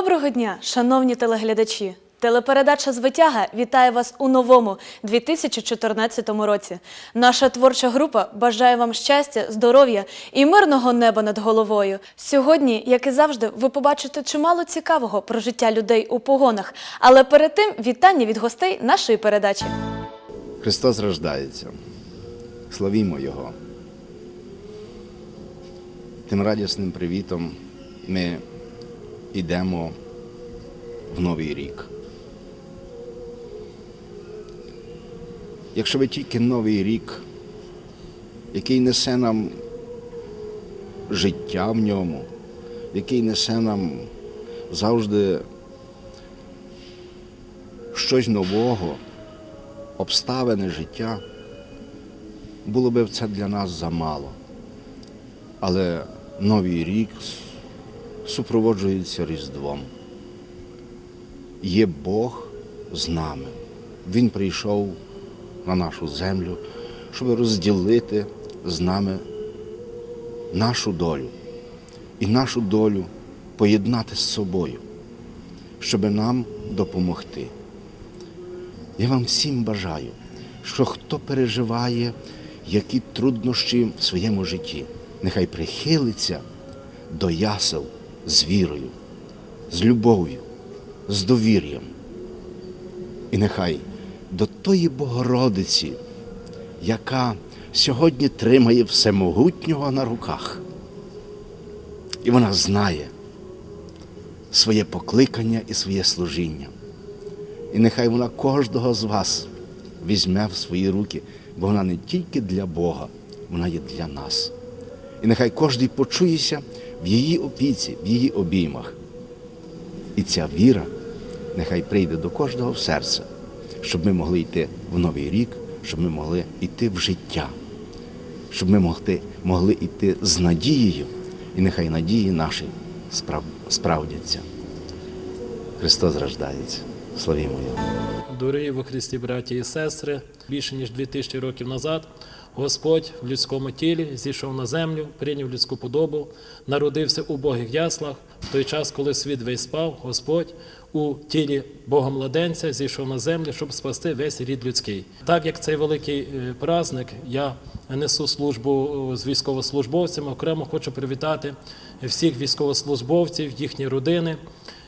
Доброго дня, шановні телеглядачі! Телепередача Звитяга вітає вас у новому 2014 році. Наша творча група бажає вам щастя, здоров'я і мирного неба над головою. Сьогодні, як і завжди, ви побачите чимало цікавого про життя людей у погонах. Але перед тим вітання від гостей нашої передачі. Христос рождається. Славімо Його. Тим радісним привітом ми йдемо в Новий рік. Якщо ви тільки Новий рік, який несе нам життя в ньому, який несе нам завжди щось нового, обставини життя, було би це для нас замало. Але Новий рік супроводжується Різдвом. Є Бог з нами. Він прийшов на нашу землю, щоб розділити з нами нашу долю і нашу долю поєднати з собою, щоб нам допомогти. Я вам всім бажаю, що хто переживає які труднощі в своєму житті, нехай прихилиться до ясел з вірою, з любов'ю, з довір'ям. І нехай до тої Богородиці, яка сьогодні тримає всемогутнього на руках, і вона знає своє покликання і своє служіння. І нехай вона кожного з вас візьме в свої руки, бо вона не тільки для Бога, вона є для нас. І нехай кожен почується в її опіці, в її обіймах. І ця віра нехай прийде до кожного в серце, щоб ми могли йти в новий рік, щоб ми могли йти в життя, щоб ми могли, могли йти з надією, і нехай надії наші справ, справдяться. Христос рождається. Славімо Його. Дорогі во Христі, браті і сестри, більше ніж 2000 років назад Господь в людському тілі зійшов на землю, прийняв людську подобу, народився у Богих яслах. В той час, коли світ весь спав, Господь у тілі Бога младенця зійшов на землю, щоб спасти весь рід людський. Так як цей великий е, праздник, я несу службу е, з військовослужбовцями. Окремо хочу привітати всіх військовослужбовців, їхні родини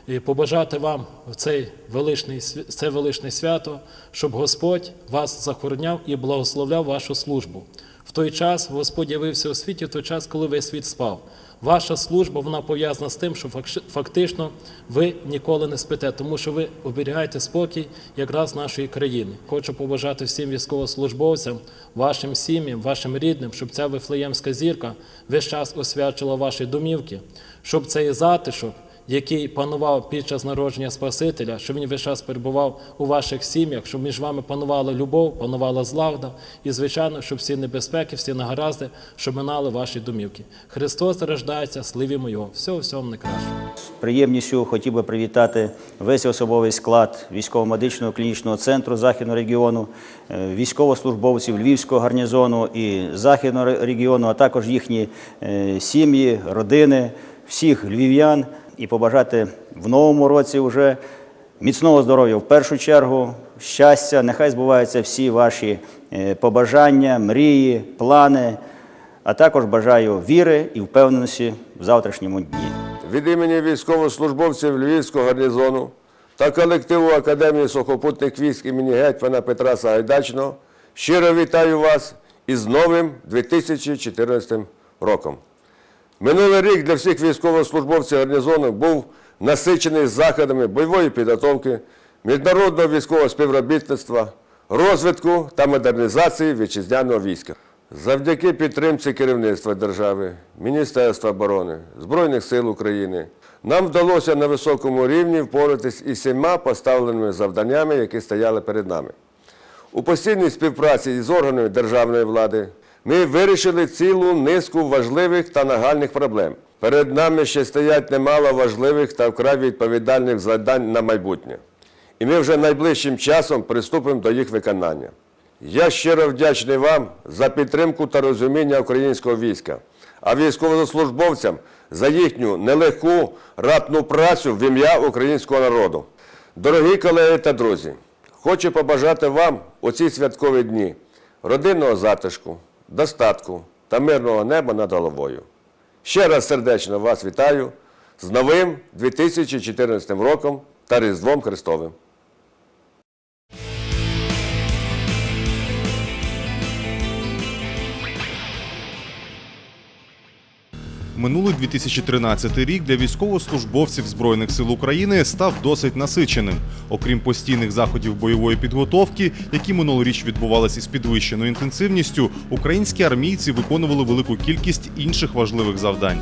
і побажати вам в цей величний, це величне свято, щоб Господь вас захороняв і благословляв вашу службу. В той час Господь явився у світі, в той час, коли весь світ спав. Ваша служба вона пов'язана з тим, що фактично ви ніколи не спите, тому що ви оберігаєте спокій якраз нашої країни. Хочу побажати всім військовослужбовцям, вашим сім'ям, вашим рідним, щоб ця вифлеємська зірка весь час освячила ваші домівки, щоб цей затишок який панував під час народження Спасителя, щоб він весь час перебував у ваших сім'ях, щоб між вами панувала любов, панувала злагода, і, звичайно, щоб всі небезпеки, всі нагаразди, щоб минали ваші домівки. Христос рождається, сливімо Його. Всього, всього найкращого. Приємністю хотів би привітати весь особовий склад військово-медичного клінічного центру Західного регіону, е, військовослужбовців Львівського гарнізону і Західного регіону, а також їхні е, сім'ї, родини, всіх львів'ян і побажати в новому році вже міцного здоров'я в першу чергу, щастя, нехай збуваються всі ваші е, побажання, мрії, плани, а також бажаю віри і впевненості в завтрашньому дні. Від імені військовослужбовців Львівського гарнізону та колективу Академії сухопутних військ імені гетьмана Петра Сагайдачного щиро вітаю вас із новим 2014 роком. Минулий рік для всіх військовослужбовців гарнізону був насичений заходами бойової підготовки, міжнародного військового співробітництва, розвитку та модернізації вітчизняного війська. Завдяки підтримці керівництва держави, Міністерства оборони, Збройних сил України нам вдалося на високому рівні впоратись із всіма поставленими завданнями, які стояли перед нами. У постійній співпраці із органами державної влади ми вирішили цілу низку важливих та нагальних проблем. Перед нами ще стоять немало важливих та вкрай відповідальних завдань на майбутнє. І ми вже найближчим часом приступимо до їх виконання. Я щиро вдячний вам за підтримку та розуміння українського війська, а військовослужбовцям за їхню нелегку ратну працю в ім'я українського народу. Дорогі колеги та друзі, хочу побажати вам у ці святкові дні родинного затишку, достатку та мирного неба над головою. Ще раз сердечно вас вітаю з новим 2014 роком та Різдвом Христовим. Минулий 2013 рік для військовослужбовців Збройних сил України став досить насиченим. Окрім постійних заходів бойової підготовки, які минулоріч відбувалися із підвищеною інтенсивністю, українські армійці виконували велику кількість інших важливих завдань.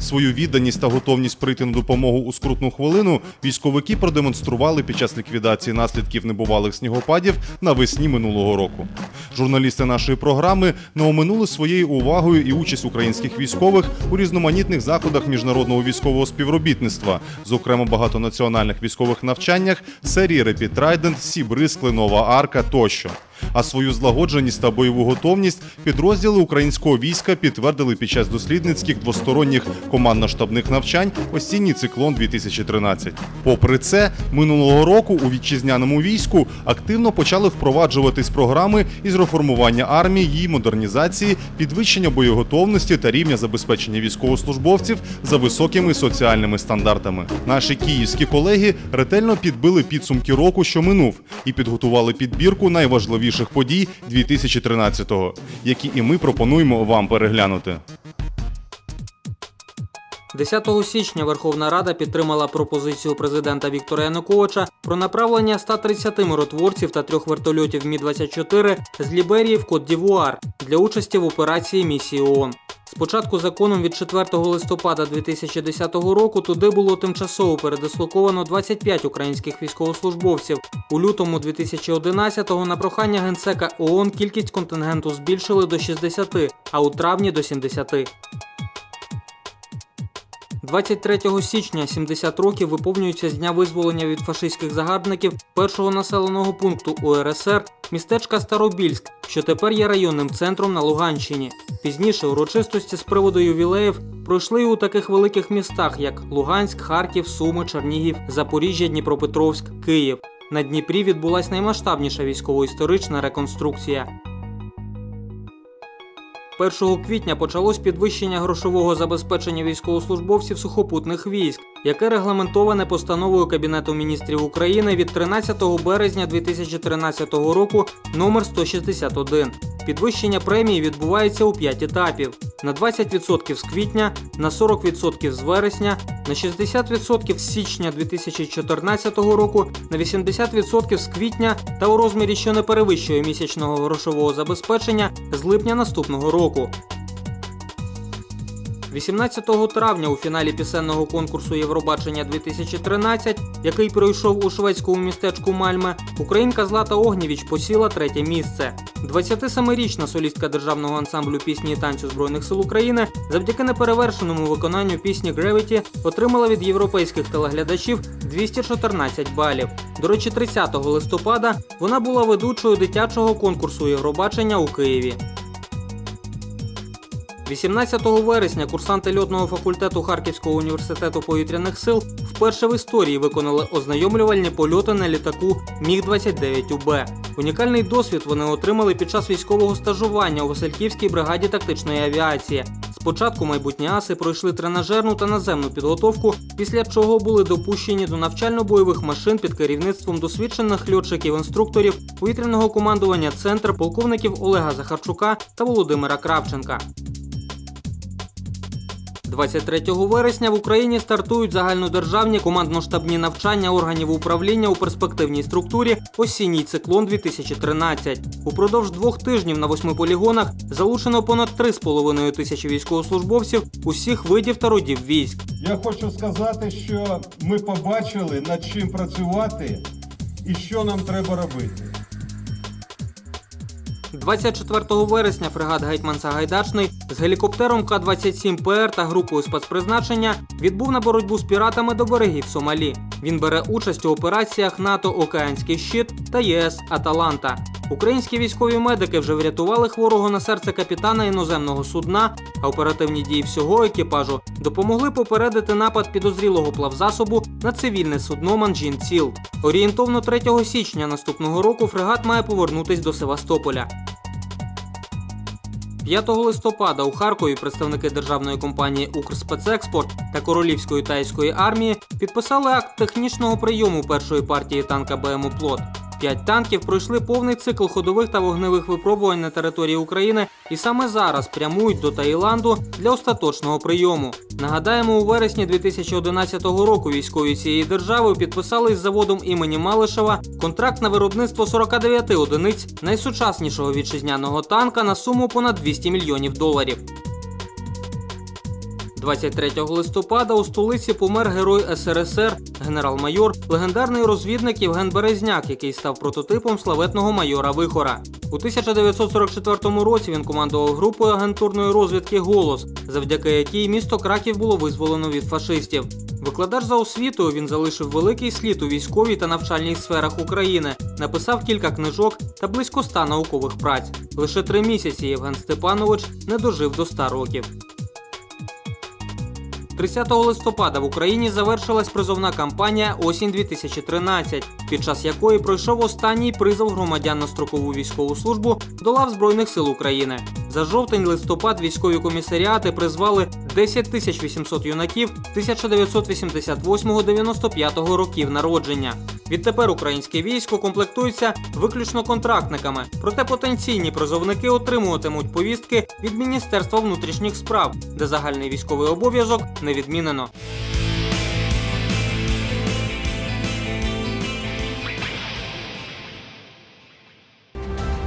Свою відданість та готовність прийти на допомогу у скрутну хвилину військовики продемонстрували під час ліквідації наслідків небувалих снігопадів навесні минулого року. Журналісти нашої програми не оминули своєю увагою і участь українських військових у різноманітних заходах міжнародного військового співробітництва, зокрема багатонаціональних військових навчаннях, серії Trident, Сібриз, Кленова Арка тощо. А свою злагодженість та бойову готовність підрозділи українського війська підтвердили під час дослідницьких двосторонніх командно-штабних навчань осінній циклон 2013. Попри це, минулого року у вітчизняному війську активно почали впроваджуватись програми із реформування армії, її модернізації, підвищення боєготовності та рівня забезпечення військовослужбовців за високими соціальними стандартами. Наші київські колеги ретельно підбили підсумки року, що минув, і підготували підбірку найважливіших подій 2013-го, які і ми пропонуємо вам переглянути. 10 січня Верховна Рада підтримала пропозицію президента Віктора Януковича про направлення 130 миротворців та трьох вертольотів Мі-24 з Ліберії в Кот-Дівуар для участі в операції місії ООН. Спочатку законом від 4 листопада 2010 року туди було тимчасово передислоковано 25 українських військовослужбовців. У лютому 2011-го на прохання генсека ООН кількість контингенту збільшили до 60, а у травні до 70. 23 січня 70 років виповнюється з дня визволення від фашистських загарбників першого населеного пункту УРСР містечка Старобільськ, що тепер є районним центром на Луганщині. Пізніше урочистості з приводу ювілеїв пройшли і у таких великих містах, як Луганськ, Харків, Суми, Чернігів, Запоріжжя, Дніпропетровськ, Київ. На Дніпрі відбулась наймасштабніша військово-історична реконструкція. 1 квітня почалось підвищення грошового забезпечення військовослужбовців сухопутних військ, яке регламентоване постановою Кабінету міністрів України від 13 березня 2013 року номер 161. Підвищення премії відбувається у 5 етапів: на 20% з квітня, на 40% з вересня, на 60% з січня 2014 року, на 80% з квітня та у розмірі, що не перевищує місячного грошового забезпечення з липня наступного року. 18 травня у фіналі пісенного конкурсу Євробачення 2013, який пройшов у шведському містечку Мальме, українка Злата Огнєвіч посіла третє місце. 27-річна солістка державного ансамблю пісні і танцю Збройних сил України завдяки неперевершеному виконанню пісні Gravity отримала від європейських телеглядачів 214 балів. До речі, 30 листопада вона була ведучою дитячого конкурсу Євробачення у Києві. 18 вересня курсанти льотного факультету Харківського університету повітряних сил вперше в історії виконали ознайомлювальні польоти на літаку Міг-29УБ. Унікальний досвід вони отримали під час військового стажування у Васильківській бригаді тактичної авіації. Спочатку майбутні аси пройшли тренажерну та наземну підготовку, після чого були допущені до навчально-бойових машин під керівництвом досвідчених льотчиків-інструкторів повітряного командування центр полковників Олега Захарчука та Володимира Кравченка. 23 вересня в Україні стартують загальнодержавні командно-штабні навчання органів управління у перспективній структурі осінній циклон 2013. Упродовж двох тижнів на восьми полігонах залучено понад 3,5 тисячі військовослужбовців усіх видів та родів військ. Я хочу сказати, що ми побачили над чим працювати і що нам треба робити. 24 вересня фрегат Гетьман Сагайдачний з гелікоптером К-27 ПР та групою спецпризначення відбув на боротьбу з піратами до берегів Сомалі. Він бере участь у операціях НАТО Океанський щит та ЄС Аталанта. Українські військові медики вже врятували хворого на серце капітана іноземного судна, а оперативні дії всього екіпажу допомогли попередити напад підозрілого плавзасобу на цивільне судно Манджін Ціл. Орієнтовно 3 січня наступного року фрегат має повернутись до Севастополя. 5 листопада у Харкові представники державної компанії «Укрспецекспорт» та Королівської тайської армії підписали акт технічного прийому першої партії танка БМУ «Плот». П'ять танків пройшли повний цикл ходових та вогневих випробувань на території України і саме зараз прямують до Таїланду для остаточного прийому. Нагадаємо, у вересні 2011 року військові цієї держави підписали із заводом імені Малишева контракт на виробництво 49 одиниць найсучаснішого вітчизняного танка на суму понад 200 мільйонів доларів. 23 листопада у столиці помер герой СРСР, генерал-майор, легендарний розвідник Євген Березняк, який став прототипом славетного майора Вихора. У 1944 році він командував групою агентурної розвідки Голос, завдяки якій місто Краків було визволено від фашистів. Викладач за освітою він залишив великий слід у військовій та навчальній сферах України, написав кілька книжок та близько ста наукових праць. Лише три місяці Євген Степанович не дожив до 100 років. 30 листопада в Україні завершилась призовна кампанія Осінь 2013, під час якої пройшов останній призов громадян на строкову військову службу до лав Збройних сил України. За жовтень-листопад військові комісаріати призвали 10 тисяч 800 юнаків 1988-95 років народження. Відтепер українське військо комплектується виключно контрактниками, проте потенційні призовники отримуватимуть повістки від Міністерства внутрішніх справ, де загальний військовий обов'язок не відмінено.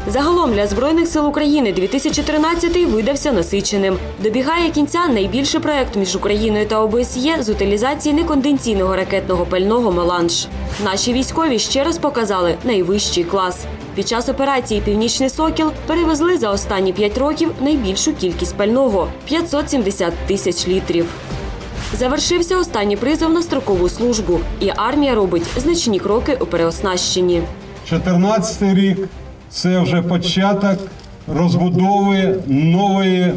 Загалом для Збройних сил України 2013 видався насиченим. Добігає кінця найбільший проект між Україною та ОБСЄ з утилізації неконденційного ракетного пального «Меланж». Наші військові ще раз показали найвищий клас. Під час операції Північний Сокіл перевезли за останні 5 років найбільшу кількість пального 570 тисяч літрів. Завершився останній призов на строкову службу, і армія робить значні кроки у переоснащенні. 14 рік це вже початок розбудови нової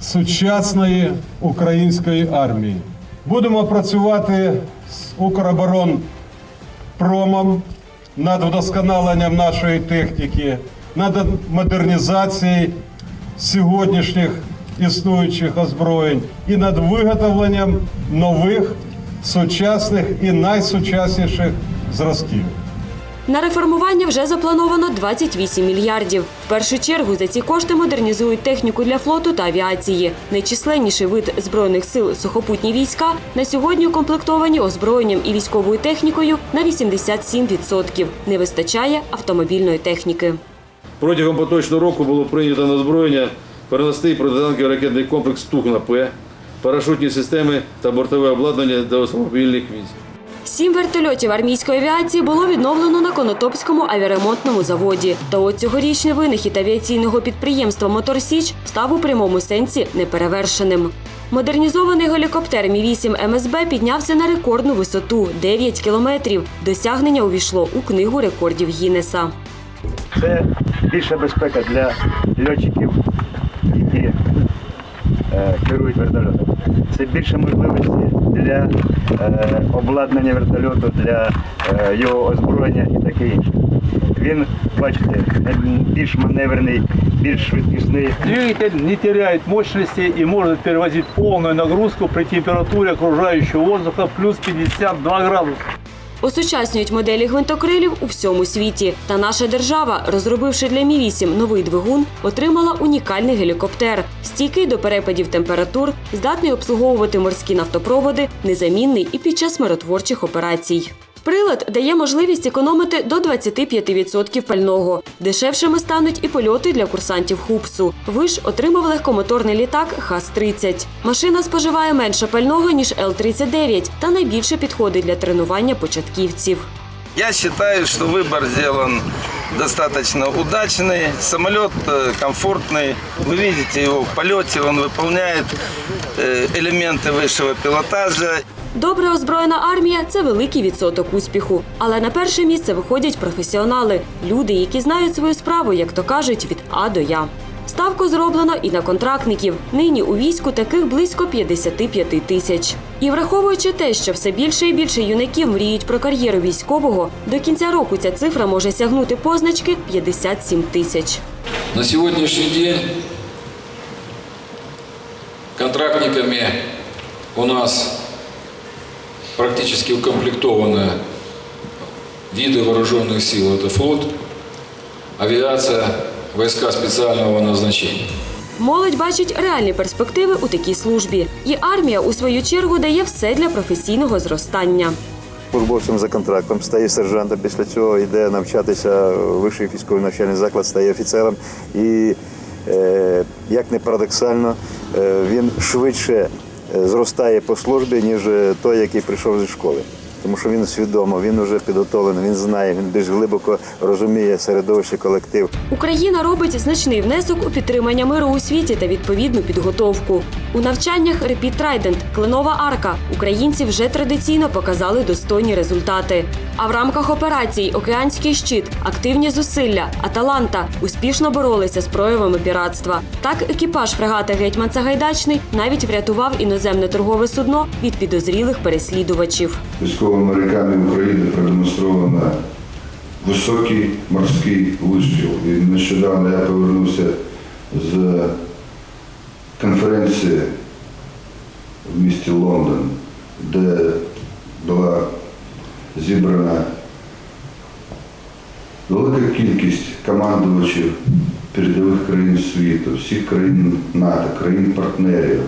сучасної української армії. Будемо працювати з Укроборонпромом над вдосконаленням нашої техніки, над модернізацією сьогоднішніх існуючих озброєнь і над виготовленням нових сучасних і найсучасніших зразків. На реформування вже заплановано 28 мільярдів. В першу чергу за ці кошти модернізують техніку для флоту та авіації. Найчисленніший вид збройних сил сухопутні війська на сьогодні укомплектовані озброєнням і військовою технікою на 87%. Не вистачає автомобільної техніки. Протягом поточного року було прийнято на озброєння переносний протитанковий ракетний комплекс «Тугна-П», парашутні системи та бортове обладнання до автомобільних військ. Сім вертольотів армійської авіації було відновлено на Конотопському авіаремонтному заводі. Та от цьогорічний винахід авіаційного підприємства Мотор Січ став у прямому сенсі неперевершеним. Модернізований гелікоптер Мі-8 МСБ піднявся на рекордну висоту 9 кілометрів. Досягнення увійшло у книгу рекордів Гіннеса. Це більша безпека для льотчиків, які керують вертольотом. Це більше можливості для е, обладнання вертольоту, для е, його озброєння і таке інше. Він, бачите, більш маневрений, більш швидкісний. Двигатель не теряет мощности и может перевозить полную нагрузку при температуре окружающего воздуха плюс 52 градуса. Осучаснюють моделі гвинтокрилів у всьому світі. Та наша держава, розробивши для Мі-8 новий двигун, отримала унікальний гелікоптер, стійкий до перепадів температур, здатний обслуговувати морські нафтопроводи, незамінний і під час миротворчих операцій. Прилад дає можливість економити до 25% пального. Дешевшими стануть і польоти для курсантів ХУПСу. Виш отримав легкомоторний літак ХАС-30. Машина споживає менше пального, ніж Л-39 та найбільше підходить для тренування початківців. Я считаю, что выбор сделан достаточно удачный. Самолет э, комфортный. Вы видите его в полете, он выполняет э, элементы высшего пилотажа. Добре озброєна армія це великий відсоток успіху. Але на перше місце виходять професіонали, люди, які знають свою справу, як то кажуть, від А до Я. Ставку зроблено і на контрактників. Нині у війську таких близько 55 тисяч. І враховуючи те, що все більше і більше юнаків мріють про кар'єру військового, до кінця року ця цифра може сягнути позначки 57 тисяч. На сегодняшний день контрактниками у нас практически укомплектованы виды вооруженных сил. Это флот, авиация, войска специального назначения. Молодь бачить реальні перспективи у такій службі, і армія у свою чергу дає все для професійного зростання. Службовцем за контрактом стає сержантом. Після цього йде навчатися в вищий військовий навчальний заклад, стає офіцером. І е, як не парадоксально, е, він швидше е, зростає по службі, ніж той, який прийшов зі школи. Тому що він свідомо, він вже підготовлений, він знає, він більш глибоко розуміє середовище колектив. Україна робить значний внесок у підтримання миру у світі та відповідну підготовку. У навчаннях Repeat Trident, Кленова арка українці вже традиційно показали достойні результати. А в рамках операцій Океанський щит, активні зусилля, Аталанта успішно боролися з проявами піратства. Так, екіпаж фрегата Гетьман Сагайдачний навіть врятував іноземне торгове судно від підозрілих переслідувачів. Військово-американцям України продемонстровано високий морський вишкіл. І нещодавно я повернувся з конференції в місті Лондон, де була зібрана велика кількість командувачів передових країн світу, всіх країн НАТО, країн-партнерів,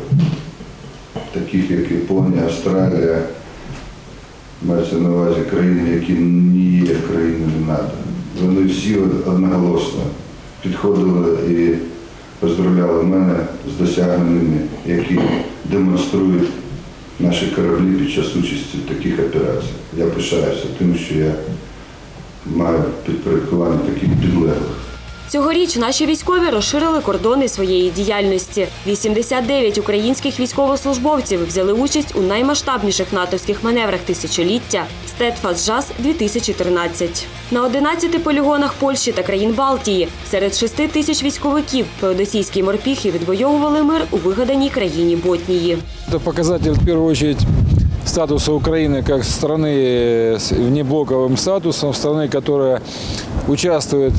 таких як Японія, Австралія, мається на увазі країни, які не є країнами НАТО. Вони всі одноголосно підходили і поздравляли мене з досягненнями, які демонструють наші кораблі під час участі в таких операціях. Я пишаюся тим, що я маю підпорядкування таких підлеглих. Цьогоріч наші військові розширили кордони своєї діяльності. 89 українських військовослужбовців взяли участь у наймасштабніших натовських маневрах тисячоліття Стетфас Жас 2013 на 11 полігонах Польщі та країн Балтії. Серед 6 тисяч військовиків феодосійські морпіхи відвоювали мир у вигаданій країні Ботнії. Это показатель, в первую очередь, статуса Украины как страны с внеблоковым статусом, страны, которая участвует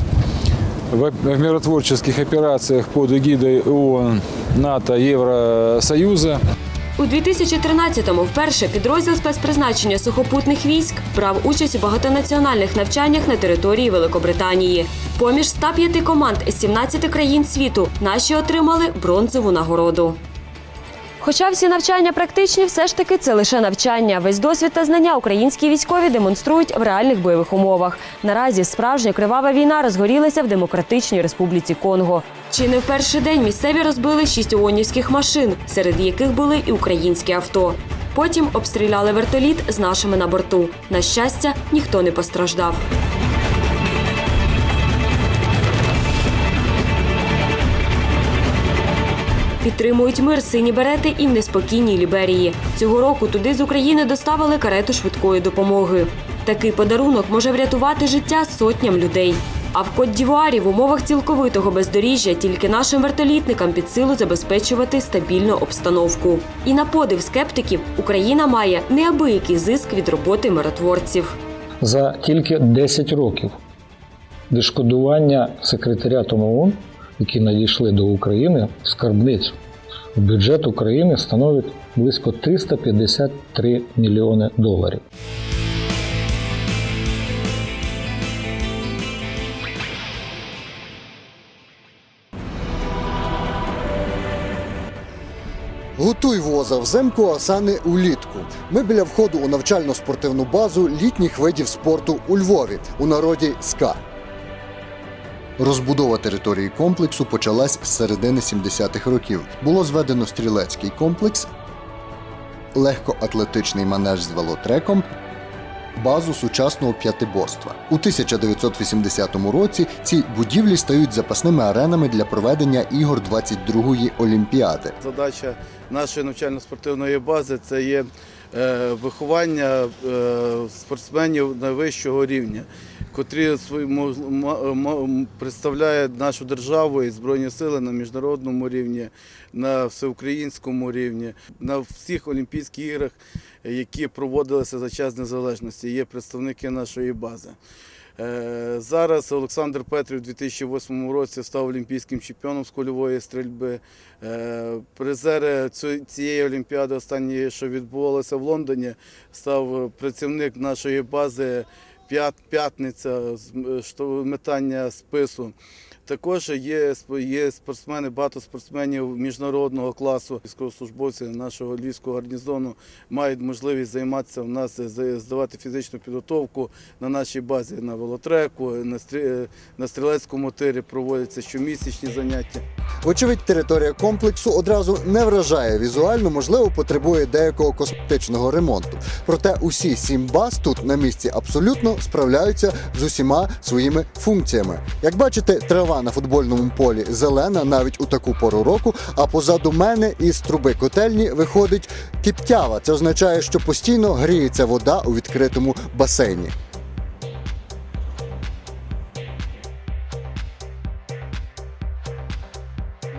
в миротворческих операциях под эгидой ООН, НАТО, Евросоюза. У 2013-му вперше підрозділ спецпризначення сухопутних військ брав участь у багатонаціональних навчаннях на території Великобританії. Поміж 105 команд з 17 країн світу наші отримали бронзову нагороду. Хоча всі навчання практичні, все ж таки це лише навчання. Весь досвід та знання українські військові демонструють в реальних бойових умовах. Наразі справжня кривава війна розгорілася в Демократичній Республіці Конго. Чи не в перший день місцеві розбили шість ООНівських машин, серед яких були і українські авто. Потім обстріляли вертоліт з нашими на борту. На щастя, ніхто не постраждав. Підтримують мир сині берети і в неспокійній Ліберії. Цього року туди з України доставили карету швидкої допомоги. Такий подарунок може врятувати життя сотням людей. А в Кот-Дівуарі в умовах цілковитого бездоріжжя тільки нашим вертолітникам під силу забезпечувати стабільну обстановку. І на подив скептиків Україна має неабиякий зиск від роботи миротворців. за тільки 10 років. Відшкодування секретаріатом ООН, які надійшли до України скарбницю, бюджет України становить близько 353 мільйони доларів. Готуй воза взимку, а сани улітку. Ми біля входу у навчально-спортивну базу літніх видів спорту у Львові, у народі СКА. Розбудова території комплексу почалась з середини 70-х років. Було зведено стрілецький комплекс, легкоатлетичний манеж з велотреком, базу сучасного п'ятиборства. У 1980 році ці будівлі стають запасними аренами для проведення ігор 22-ї Олімпіади. Задача нашої навчально-спортивної бази це є е, виховання е, спортсменів найвищого рівня, котрі представляють нашу державу і збройні сили на міжнародному рівні, на всеукраїнському рівні, на всіх Олімпійських іграх, які проводилися за час незалежності. Є представники нашої бази. Е, Зараз Олександр Петрів у 2008 році став олімпійським чемпіоном з кульової стрільби. Е, Призери цієї олімпіади, останньої, що відбувалося в Лондоні, став працівник нашої бази «П'ят- П'ятниця з м- метання спису. Також є, є спортсмени, багато спортсменів міжнародного класу, військовослужбовці нашого львівського гарнізону мають можливість займатися в нас, здавати фізичну підготовку на нашій базі на велотреку, на стрілецькому тирі проводяться щомісячні заняття. Вочевидь, територія комплексу одразу не вражає візуально, можливо, потребує деякого косметичного ремонту. Проте усі сім баз тут на місці абсолютно справляються з усіма своїми функціями. Як бачите, трава на футбольному полі зелена навіть у таку пору року. А позаду мене із труби котельні виходить киптява. Це означає, що постійно гріється вода у відкритому басейні.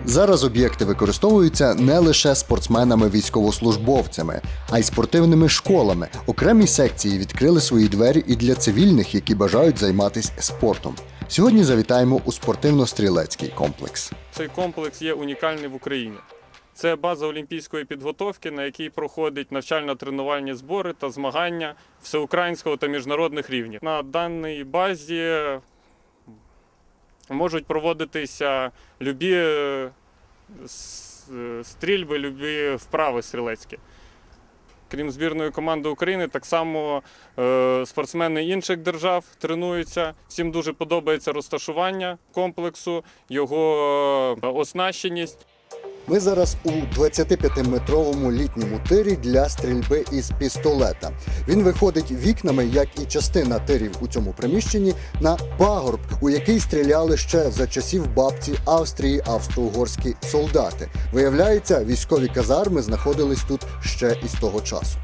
Зараз об'єкти використовуються не лише спортсменами-військовослужбовцями, а й спортивними школами. Окремі секції відкрили свої двері і для цивільних, які бажають займатися спортом. Сьогодні завітаємо у спортивно-стрілецький комплекс. Цей комплекс є унікальний в Україні. Це база олімпійської підготовки, на якій проходять навчально-тренувальні збори та змагання всеукраїнського та міжнародних рівнів. На даній базі можуть проводитися любі е, е, стрільби, любі вправи стрілецькі. Крім збірної команди України, так само е, спортсмени інших держав тренуються. Всім дуже подобається розташування комплексу, його е, оснащеність. Ми зараз у 25-метровому літньому тирі для стрільби із пістолета. Він виходить вікнами, як і частина тирів у цьому приміщенні, на пагорб, у який стріляли ще за часів бабці Австрії австро-угорські солдати. Виявляється, військові казарми знаходились тут ще із того часу.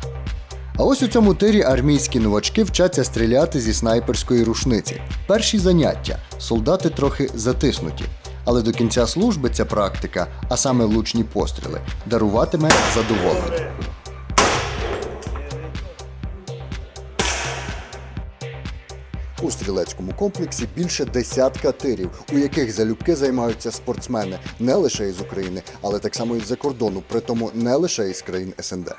А ось у цьому тирі армійські новачки вчаться стріляти зі снайперської рушниці. Перші заняття солдати трохи затиснуті. Але до кінця служби ця практика, а саме влучні постріли, даруватиме задоволення. У стрілецькому комплексі більше десятка тирів, у яких залюбки займаються спортсмени не лише із України, але так само і з-за кордону, притому не лише із країн СНД.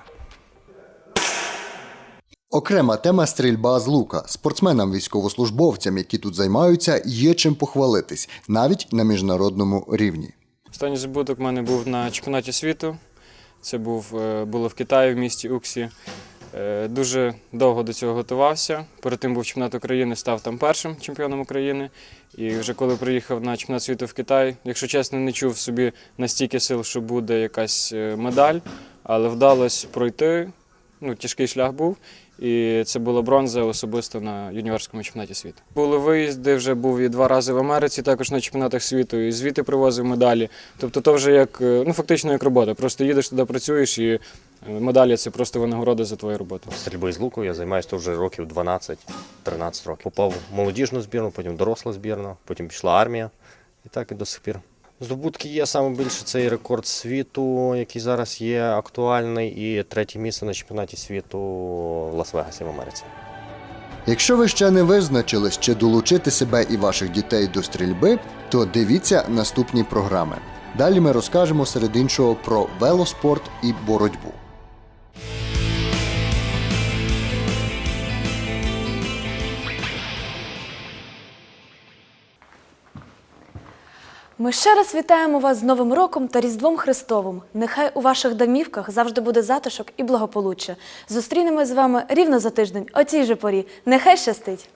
Окрема тема стрільба з лука. Спортсменам, військовослужбовцям, які тут займаються, є чим похвалитись, навіть на міжнародному рівні. Останній здобуток в мене був на чемпіонаті світу. Це був, е, було в Китаї в місті Уксі. Е, Дуже довго до цього готувався. Перед тим був чемпіонат України, став там першим чемпіоном України. І вже коли приїхав на чемпіонат світу в Китай, якщо чесно, не чув собі настільки сил, що буде якась е, медаль, але вдалося пройти. Ну, тяжкий шлях був. І це була бронза особисто на юніорському чемпіонаті світу. Були виїзди, вже був і два рази в Америці, також на чемпіонатах світу, і звідти привозив медалі. Тобто, то вже як е, ну фактично як робота. Просто їдеш туди, працюєш, і е, медалі це просто винагорода за твою роботу. Стрільбою з луку я займаюся вже років 12-13 років. Попав в молодіжну збірну, потім доросла збірна, потім пішла армія. І так і до сих пір. Здобутки є саме більше цей рекорд світу, який зараз є актуальний, і третє місце на чемпіонаті світу в Лас-Вегасі в Америці. Якщо ви ще не визначились, чи долучити себе і ваших дітей до стрільби, то дивіться наступні програми. Далі ми розкажемо серед іншого про велоспорт і боротьбу. Ми ще раз вітаємо вас з Новим роком та Різдвом Христовим. Нехай у ваших домівках завжди буде затишок і благополуччя. Зустрінемось з вами рівно за тиждень о цій же порі. Нехай щастить!